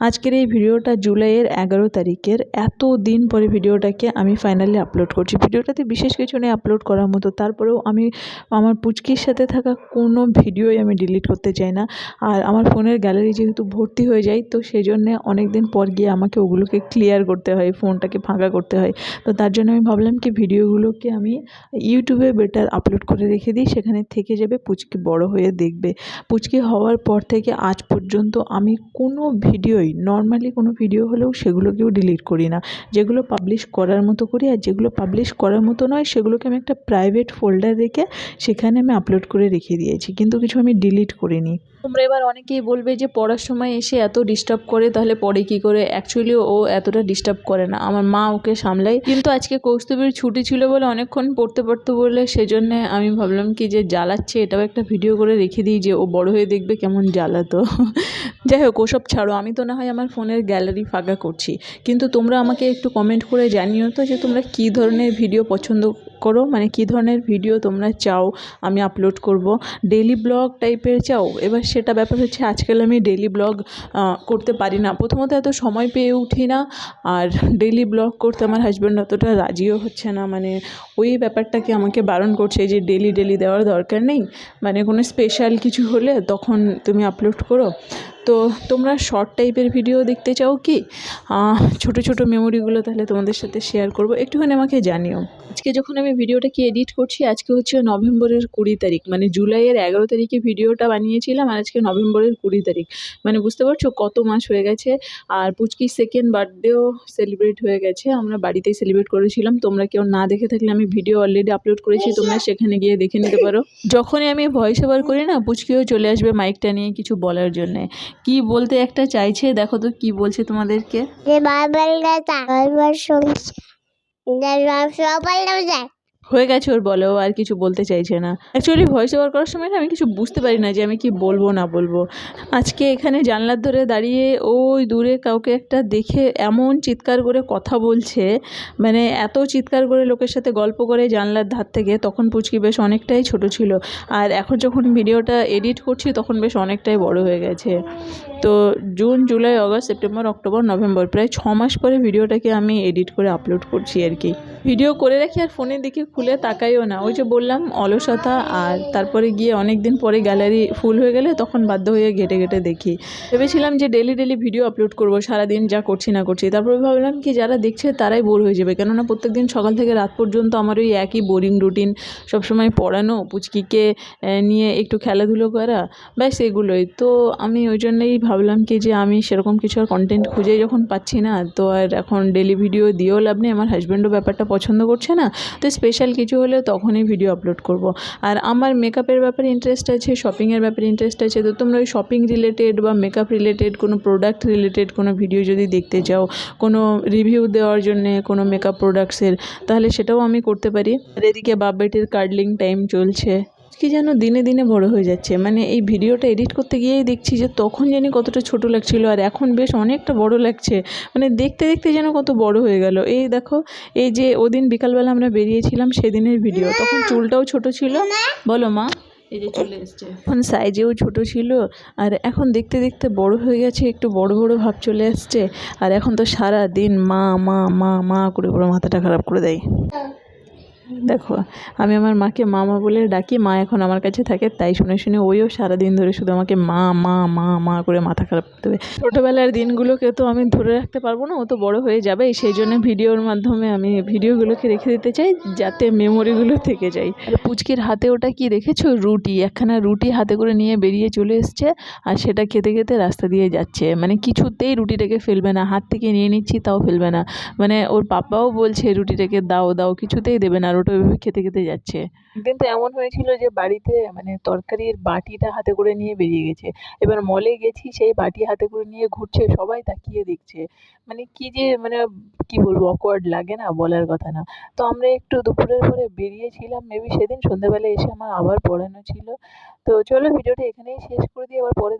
আজকের এই ভিডিওটা জুলাইয়ের এগারো তারিখের। এত দিন পরে ভিডিওটাকে আমি ফাইনালি আপলোড করছি। ভিডিওটাতে বিশেষ কিছু নেই আপলোড করার মতো। তারপরেও আমি, আমার পুচকির সাথে থাকা কোনো ভিডিওই আমি ডিলিট করতে চাই না। আর আমার ফোনের গ্যালারি যেহেতু ভর্তি হয়ে যায়, তো সেই জন্যে অনেক দিন পর গিয়ে আমাকে ওগুলোকে ক্লিয়ার করতে হয়, ফোনটাকে ফাঁকা করতে হয়। তো তার জন্য আমি ভাবলাম কি ভিডিওগুলোকে আমি ইউটিউবে বেটার আপলোড করে রেখে দিই। সেখানে থেকে যাবে, পুচকি বড় হয়ে দেখবে। পুচকি হওয়ার পর থেকে আজ পর্যন্ত আমি কোনো ভিডিওই নর্মালি কোনো ভিডিও হলেও সেগুলোকেও ডিলিট করি না। যেগুলো পাবলিশ করার মতো করি আর যেগুলো পাবলিশ করার মতো নয়, সেগুলোকে আমি একটা প্রাইভেট ফোল্ডার রেখে সেখানে আমি আপলোড করে রেখে দিয়েছি। কিন্তু কিছু আমি ডিলিট করিনি। তোমরা এবার অনেকেই বলবে যে পড়ার সময় এসে এত ডিস্টার্ব করে, তাহলে পড়ে কী করে? অ্যাকচুয়ালি ও এতটা ডিস্টার্ব করে না। আমার মা ওকে সামলায় কিন্তু আজকে কৌস্তুভীর ছুটি ছিল বলে অনেকক্ষণ পড়তে পড়তে বলে সেজন্যে আমি ভাবলাম কি যে জ্বালাচ্ছে, এটাও একটা ভিডিও করে রেখে দিই যে ও বড় হয়ে দেখবে কেমন জ্বালাতো। যাই হোক ওসব ছাড়ো। আমি তো না হয় আমার ফোনের গ্যালারি ফাঁকা করছি। কিন্তু তোমরা আমাকে একটু কমেন্ট করে জানিও তো যে তোমরা কী ধরনের ভিডিও পছন্দ করো? মানে কী ধরনের ভিডিও তোমরা চাও আমি আপলোড করব? ডেলি ব্লগ টাইপের চাও? এবার সেটা ব্যাপার হচ্ছে, আজকাল আমি ডেলি ব্লগ করতে পারি না। প্রথমত এত সময় পেয়ে উঠি না, আর ডেলি ব্লগ করতে আমার হাজব্যান্ড অতটা রাজিও হচ্ছে না। মানে ওই ব্যাপারটাকে আমাকে বারণ করছে যে ডেলি ডেলি দেওয়ার দরকার নেই। মানে কোনো স্পেশাল কিছু হলে তখন তুমি আপলোড করো। তো তোমরা শর্ট টাইপের ভিডিও দেখতে চাও কি? ছোটো ছোটো মেমোরিগুলো তাহলে তোমাদের সাথে শেয়ার করব। একটুখানি আমাকে জানিও। আজকে যখন আমি ভিডিওটা ভিডিওটাকে এডিট করছি আজকে হচ্ছে নভেম্বরের কুড়ি তারিখ। মানে জুলাইয়ের এগারো তারিখে ভিডিওটা বানিয়েছিলাম আর আজকে নভেম্বরের কুড়ি তারিখ। মানে বুঝতে পারছ কত মাস হয়ে গেছে? আর পুচকির সেকেন্ড বার্থডেও সেলিব্রেট হয়ে গেছে। আমরা বাড়িতেই সেলিব্রেট করেছিলাম। তোমরা কেউ না দেখে থাকলে আমি ভিডিও অলরেডি আপলোড করেছি। তোমরা সেখানে গিয়ে দেখে নিতে পারো। যখনই আমি ভয়েস ওভার করি না পুচকিও চলে আসবে মাইকটা নিয়ে কিছু বলার জন্যে। কি বলতে একটা চাইছে? দেখো তো কি বলছে তোমাদেরকে। সবাই হয়ে গেছে ওর বলো ও আর কিছু বলতে চাইছে না। অ্যাকচুয়ালি ভয়েস ওভার করার সময় আমি কিছু বুঝতে পারি না যে আমি কি বলব, না বলব। আজকে এখানে জানলার ধরে দাঁড়িয়ে ওই দূরে কাউকে একটা দেখে এমন চিৎকার করে কথা বলছে মানে এত চিৎকার করে লোকের সাথে গল্প করে জানলার ধার থেকে, তখন পুচকি বেশ অনেকটাই ছোট ছিল। আর এখন যখন ভিডিওটা এডিট করছি, তখন বেশ অনেকটাই বড় হয়ে গেছে। তো June July August September October November প্রায় ছ মাস পরে ভিডিওটাকে আমি এডিট করে আপলোড করছি আর কি। ভিডিও করে রাখি আর ফোনে দিকে খুলে তাকাইও না। ওই যে বললাম, অলসতা আর তারপরে গিয়ে অনেক দিন পরে গ্যালারি ফুল হয়ে গেলে তখন বাধ্য হয়ে ঘেটে ঘেটে দেখি। ভেবেছিলাম যে ডেলি ডেলি ভিডিও আপলোড করব, সারাদিন যা করছি না করছি। তারপরে ভাবলাম কি, যারা দেখছে তারাই বোর হয়ে যাবে। কেননা প্রত্যেক দিন সকাল থেকে রাত পর্যন্ত আমার ওই একই বোরিং রুটিন সবসময় পড়ানো, পুচকিকে নিয়ে একটু খেলাধুলো করা, ব্যাস এগুলোই। তো আমি ওই জন্যই ভাবলাম কি যে আমি সেরকম কিছু আর কন্টেন্ট খুঁজেই যখন পাচ্ছি না, তো আর এখন ডেলি ভিডিও দিয়েও লাভ নেই, আমার হাজব্যান্ডও ব্যাপারটা পছন্দ করছে না, তো স্পেশাল কিছু হলে তখনই ভিডিও আপলোড করব। আর আমার মেকআপের ব্যাপারে ইন্টারেস্ট আছে শপিংয়ের ব্যাপারে ইন্টারেস্ট আছে, তো তোমরা ওই শপিং রিলেটেড বা মেকআপ রিলেটেড কোনো প্রোডাক্ট রিলেটেড কোনো ভিডিও যদি দেখতে চাও, কোনো রিভিউ দেওয়ার জন্যে কোনো মেকআপ প্রোডাক্টসের তাহলে সেটাও আমি করতে পারি। আর এদিকে বাপ বেটির কার্ডলিং টাইম চলছে। কি যেন দিনে দিনে বড় হয়ে যাচ্ছে। মানে এই ভিডিওটা এডিট করতে গিয়েই দেখছি যে তখন জানি কতটা ছোট লাগছিল আর এখন বেশ অনেকটা বড় লাগছে। মানে দেখতে দেখতে যেন কত বড় হয়ে গেল। এই দেখো, এই যে ওদিন বিকালবেলা আমরা বেরিয়েছিলাম সেদিনের ভিডিও। তখন চুলটাও ছোট ছিল। বলো মা। এই যে চলে এসছে। এখন সাইজেও ছোট ছিল। আর এখন দেখতে দেখতে বড় হয়ে গেছে। একটু বড় বড় ভাব চলে আসছে। আর এখন তো সারা দিন মা মা মা মা করে পুরো মাথাটা খারাপ করে দেয়। দেখো, আমি আমার মাকে মামা বলে ডাকি, মা এখন আমার কাছে থাকে, তাই শুনে শুনে ওইও সারাদিন ধরে শুধু আমাকে মা মা মা মা করে মাথা খারাপ করতে হবে ছোটোবেলার দিনগুলোকে তো আমি ধরে রাখতে পারব না, ও তো বড় হয়ে যাবে, সেই জন্য ভিডিওর মাধ্যমে আমি ভিডিওগুলোকে রেখে দিতে চাই, যাতে মেমোরিগুলো থেকে যায়। আর পুচকির হাতে ওটা কি দেখেছ? রুটি, একখানা রুটি হাতে করে নিয়ে বেরিয়ে চলে এসছে, আর সেটা খেতে খেতে রাস্তা দিয়ে যাচ্ছে। মানে কিছুতেই রুটিটাকে ফেলবে না, হাত থেকে নিয়ে নিচ্ছি, তাও ফেলবে না। মানে ওর পাপাও বলছে, রুটিটাকে দাও দাও, কিছুতেই দেবে না। আর ওটা ওইভাবে খেতে খেতে যাচ্ছে। একদিন তো এমন হয়েছিল যে বাড়িতে মানে তরকারির বাটিটা হাতে করে নিয়ে বেরিয়ে গেছে। এবার মলে গেছি, সেই বাটি হাতে করে নিয়ে ঘুরছে, সবাই তাকিয়ে দেখছে। মানে কি যে মানে কি বলব অকওয়ার্ড লাগে না বলার কথা না। তো আমরা একটু দুপুরের পরে বেরিয়েছিলাম মেবি সেদিন সন্ধ্যেবেলায় এসে আমার আবার পড়ানো ছিল। তো চলো ভিডিওটা এখানেই শেষ করে দিই, আবার পরে